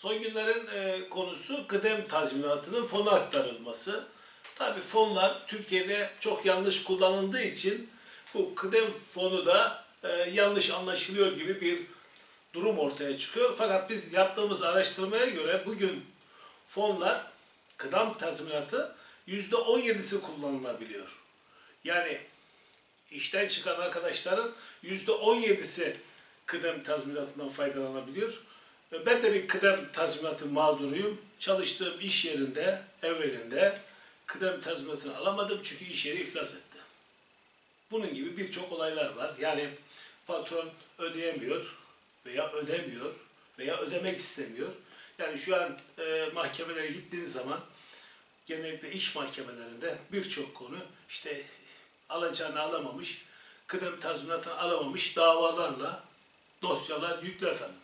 Son günlerin e, konusu kıdem tazminatının fona aktarılması. Tabii fonlar Türkiye'de çok yanlış kullanıldığı için bu kıdem fonu da e, yanlış anlaşılıyor gibi bir durum ortaya çıkıyor. Fakat biz yaptığımız araştırmaya göre bugün fonlar kıdem tazminatı yüzde 17'si kullanılabiliyor. Yani işten çıkan arkadaşların yüzde 17'si kıdem tazminatından faydalanabiliyor. Ben de bir kıdem tazminatı mağduruyum. Çalıştığım iş yerinde, evvelinde kıdem tazminatını alamadım çünkü iş yeri iflas etti. Bunun gibi birçok olaylar var. Yani patron ödeyemiyor veya ödemiyor veya ödemek istemiyor. Yani şu an e, mahkemelere gittiğiniz zaman genellikle iş mahkemelerinde birçok konu işte alacağını alamamış, kıdem tazminatını alamamış davalarla dosyalar yüklü efendim.